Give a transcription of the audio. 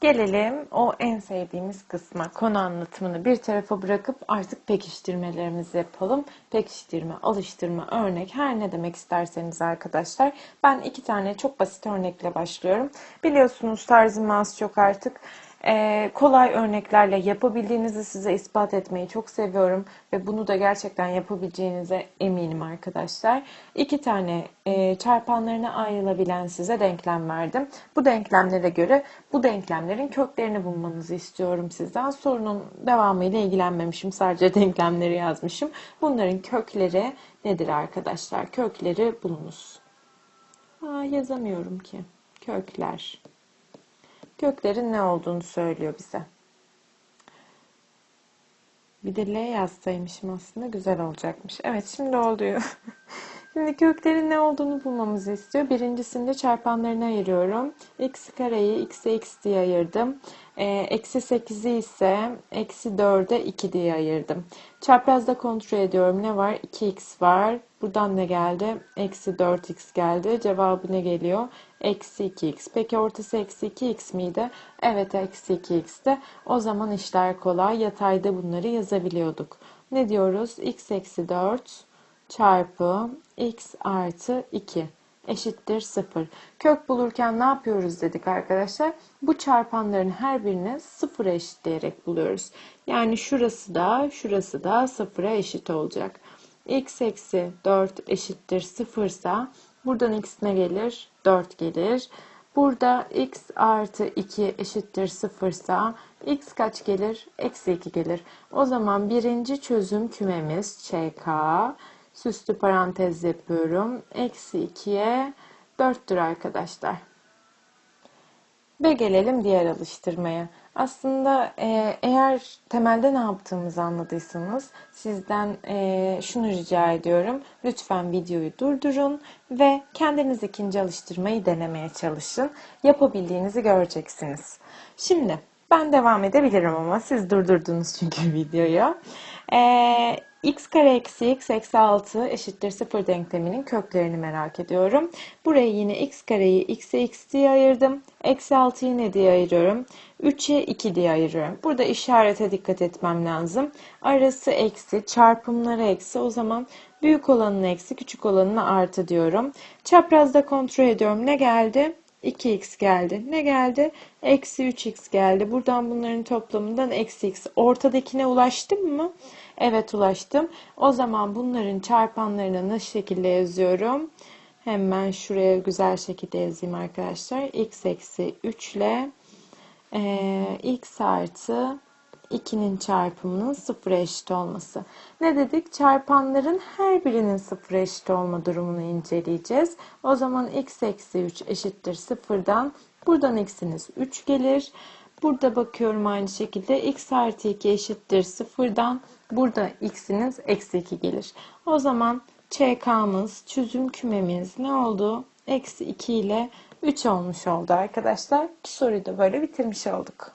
Gelelim o en sevdiğimiz kısma. Konu anlatımını bir tarafa bırakıp artık pekiştirmelerimizi yapalım. Pekiştirme, alıştırma, örnek her ne demek isterseniz arkadaşlar. Ben iki tane çok basit örnekle başlıyorum. Biliyorsunuz tarzım az çok artık. Ee, kolay örneklerle yapabildiğinizi size ispat etmeyi çok seviyorum ve bunu da gerçekten yapabileceğinize eminim arkadaşlar. İki tane e, çarpanlarına ayrılabilen size denklem verdim. Bu denklemlere göre bu denklemlerin köklerini bulmanızı istiyorum sizden. Sorunun devamıyla ilgilenmemişim. Sadece denklemleri yazmışım. Bunların kökleri nedir arkadaşlar? Kökleri bulunuz. Aa, yazamıyorum ki. Kökler köklerin ne olduğunu söylüyor bize. Bir de L yazsaymışım aslında güzel olacakmış. Evet şimdi oluyor. şimdi köklerin ne olduğunu bulmamızı istiyor. Birincisinde çarpanlarını ayırıyorum. x kareyi x'e x diye ayırdım. E, eksi 8'i ise eksi 4'e 2 diye ayırdım. Çaprazda kontrol ediyorum. Ne var? 2x var. Buradan ne geldi? Eksi 4x geldi. Cevabı ne geliyor? Eksi 2x. Peki ortası eksi 2x miydi? Evet eksi 2x'ti. O zaman işler kolay. Yatayda bunları yazabiliyorduk. Ne diyoruz? x eksi 4 çarpı x artı 2 eşittir 0. Kök bulurken ne yapıyoruz dedik arkadaşlar? Bu çarpanların her birini 0'a eşitleyerek buluyoruz. Yani şurası da şurası da 0'a eşit olacak. x eksi 4 eşittir 0 ise buradan x ne gelir? 4 gelir. Burada x artı 2 eşittir 0 ise x kaç gelir? Eksi 2 gelir. O zaman birinci çözüm kümemiz ÇK süslü parantez yapıyorum. Eksi 2'ye 4'tür arkadaşlar. Ve gelelim diğer alıştırmaya. Aslında e, eğer temelde ne yaptığımızı anladıysanız sizden e, şunu rica ediyorum. Lütfen videoyu durdurun ve kendiniz ikinci alıştırmayı denemeye çalışın. Yapabildiğinizi göreceksiniz. Şimdi ben devam edebilirim ama siz durdurdunuz çünkü videoyu. Eee x kare eksi x eksi 6 eşittir 0 denkleminin köklerini merak ediyorum. Buraya yine x kareyi x'e x diye ayırdım. Eksi 6'yı ne diye ayırıyorum? 3'e 2 diye ayırıyorum. Burada işarete dikkat etmem lazım. Arası eksi, çarpımları eksi. O zaman büyük olanın eksi, küçük olanına artı diyorum. Çaprazda kontrol ediyorum. Ne geldi? 2x geldi. Ne geldi? Eksi 3x geldi. Buradan bunların toplamından eksi x. Ortadakine ulaştım mı? Evet ulaştım. O zaman bunların çarpanlarını nasıl şekilde yazıyorum? Hemen şuraya güzel şekilde yazayım arkadaşlar. x eksi 3 ile e, x artı 2'nin çarpımının sıfıra eşit olması. Ne dedik? Çarpanların her birinin sıfıra eşit olma durumunu inceleyeceğiz. O zaman x eksi 3 eşittir sıfırdan. Buradan x'iniz 3 gelir. Burada bakıyorum aynı şekilde x artı 2 eşittir sıfırdan. Burada x'iniz eksi 2 gelir. O zaman ÇK'mız, çözüm kümemiz ne oldu? Eksi 2 ile 3 olmuş oldu arkadaşlar. Bu soruyu da böyle bitirmiş olduk.